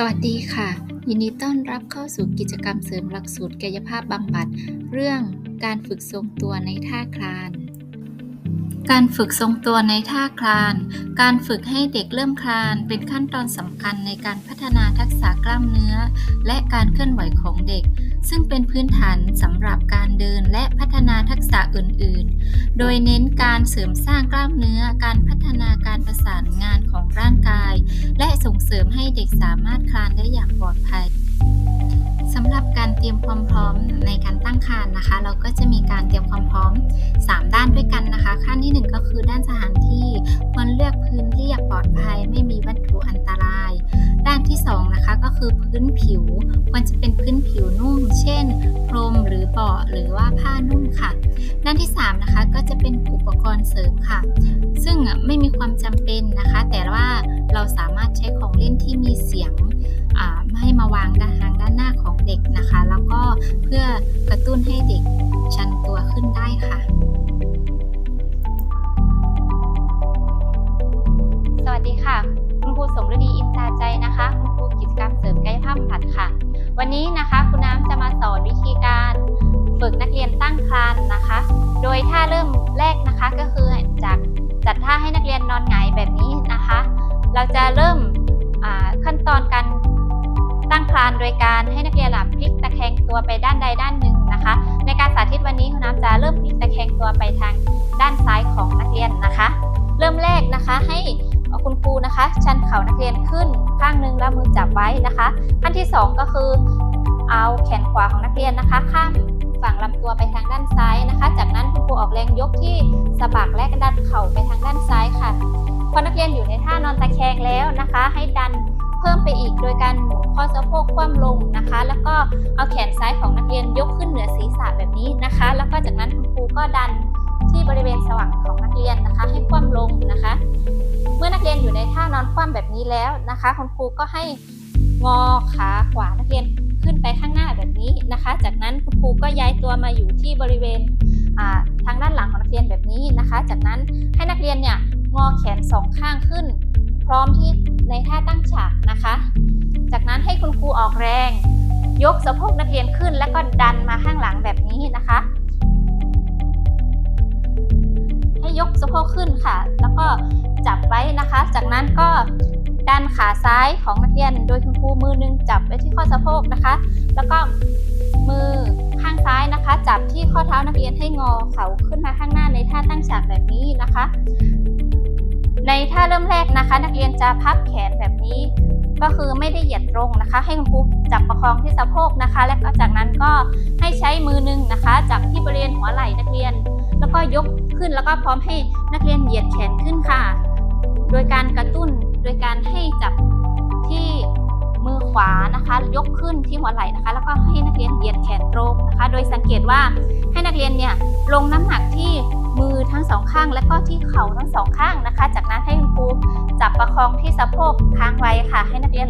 สวัสดีค่ะ ยินดีต้อนรับเข้าสู่กิจกรรมเสริมหลักสูตรกายภาพบำบัด เรื่องการฝึกทรงตัวในท่าคลาน การฝึกทรงตัวในท่าคลาน การฝึกให้เด็กเริ่มคลาน เป็นขั้นตอนสำคัญในการพัฒนาทักษะกล้ามเนื้อ และการเคลื่อนไหวของเด็ก ซึ่งเป็นพื้นฐานสำหรับการเดินและพัฒนาทักษะอื่น ๆ โดยเน้นการเสริมสร้างกล้ามเนื้อ การพัฒนาการประ เสริมให้เด็กสามารถคลานได้อย่างปลอดภัยสำหรับการเตรียมความพร้อมในการตั้งครรภ์นะคะ เราก็จะมีการเตรียมความพร้อม 3 ด้านด้วยกันนะคะ ขั้นที่ 1 ก็คือด้านสถานที่ควรเลือกพื้นเรียบปลอดภัย ไม่มีวัตถุอันตราย ด้านที่ 2 นะคะก็คือพื้นผิว พื้นผิวนุ่ม เช่น พรมหรือเบาะหรือว่าผ้านุ่มค่ะ ด้านที่ 3 นะคะก็จะเป็นอุปกรณ์เสริมค่ะ ซึ่งไม่มีความจำเป็นนะคะ แต่ว่าเราสามารถใช้ของเล่นที่มีเสียงให้มาวางด้านทางด้านหน้าของเด็กนะคะ แล้วก็เพื่อกระตุ้นให้เด็กชันตัวขึ้นได้ค่ะสวัสดีค่ะ คุณครูสมฤดีอินตาใจนะคะ วันนี้นะคะคุณน้ำจะมาสอนวิธีการฝึกนักเรียนตั้งครรภ์นะคะ โดยท่าเริ่มแรกนะคะก็คือจากจัดท่าให้นักเรียนนอนหงายแบบนี้นะคะ เราจะเริ่มขั้นตอนการตั้งครรนโดยการให้นักเรียนหลับพลิกตะแคงตัวไปด้านใดด้านหนึ่งนะคะ ในการสาธิตวันนี้คุณน้ำจะเริ่มพลิก นะคะ ชันเข่านักเรียนขึ้นข้างหนึ่งแล้วมือจับไว้นะคะ ขั้นที่ 2 ก็คือเอาแขนขวาของนักเรียนนะคะข้ามฝั่งลำตัวไปทางด้านซ้ายนะคะ จากนั้นคุณครูออกแรงยกที่สะบักและดันเข่าไปทางด้านซ้ายค่ะ พอนักเรียนอยู่ในท่านอนตะแคงแล้วนะคะ ให้ดันเพิ่มไปอีกโดยการหมุนข้อสะโพกคว่ำลงนะคะ แล้วก็เอาแขนซ้ายของนักเรียนยกขึ้นเหนือศีรษะแบบนี้นะคะ แล้วก็จากนั้นคุณครูก็ดัน ที่บริเวณสว่างของนักเรียนนะคะ ให้คว่ำลงนะคะ เมื่อนักเรียนอยู่ในท่านอนคว่ำแบบนี้แล้วนะคะ คุณครูก็ให้งอขาขวานักเรียนขึ้นไปข้างหน้าแบบนี้นะคะ จากนั้นคุณครูก็ย้ายตัวมาอยู่ที่บริเวณทางด้านหลังของนักเรียนแบบนี้นะคะ จากนั้นให้นักเรียนเนี่ยงอแขนสองข้างขึ้น พร้อมที่ในท่าตั้งฉากนะคะ จากนั้นให้คุณครูออกแรง ยกสะโพกนักเรียนขึ้น แล้วก็ดันมาข้างหลังแบบนี้นะคะ ยกสะโพกขึ้นค่ะ แล้วก็จับไว้นะคะ จากนั้นก็ดันขาซ้ายของนักเรียน โดยคุณครูมือนึงจับไว้ที่ข้อสะโพกนะคะ แล้วก็มือข้างซ้ายนะคะ จับที่ข้อเท้านักเรียนให้งอเขาขึ้นมาข้างหน้าในท่าตั้งฉากแบบนี้นะคะ ในท่าเริ่มแรกนะคะ นักเรียนจะพับแขนแบบนี้ ก็คือไม่ได้เหยียดตรงนะคะ ให้คุณครูจับประคองที่สะโพกนะคะ และก็จากนั้นก็ให้ใช้มือนึงนะคะ จับที่บริเวณหัวไหล่นักเรียน แล้วก็ยก ขึ้น แล้วก็พร้อมให้นักเรียนเหยียดแขนขึ้นค่ะ โดยการกระตุ้นโดยการให้จับที่มือขวานะคะ ยกขึ้นที่หัวไหล่นะคะ แล้วก็ให้นักเรียนเหยียดแขนตรงนะคะ โดยสังเกตว่าให้นักเรียนเนี่ยลงน้ำหนักที่มือทั้งสองข้าง และก็ที่เข่าทั้งสองข้างนะคะ จากนั้นให้คุณครูจับประคองที่สะโพกค้างไว้ค่ะ ให้นักเรียน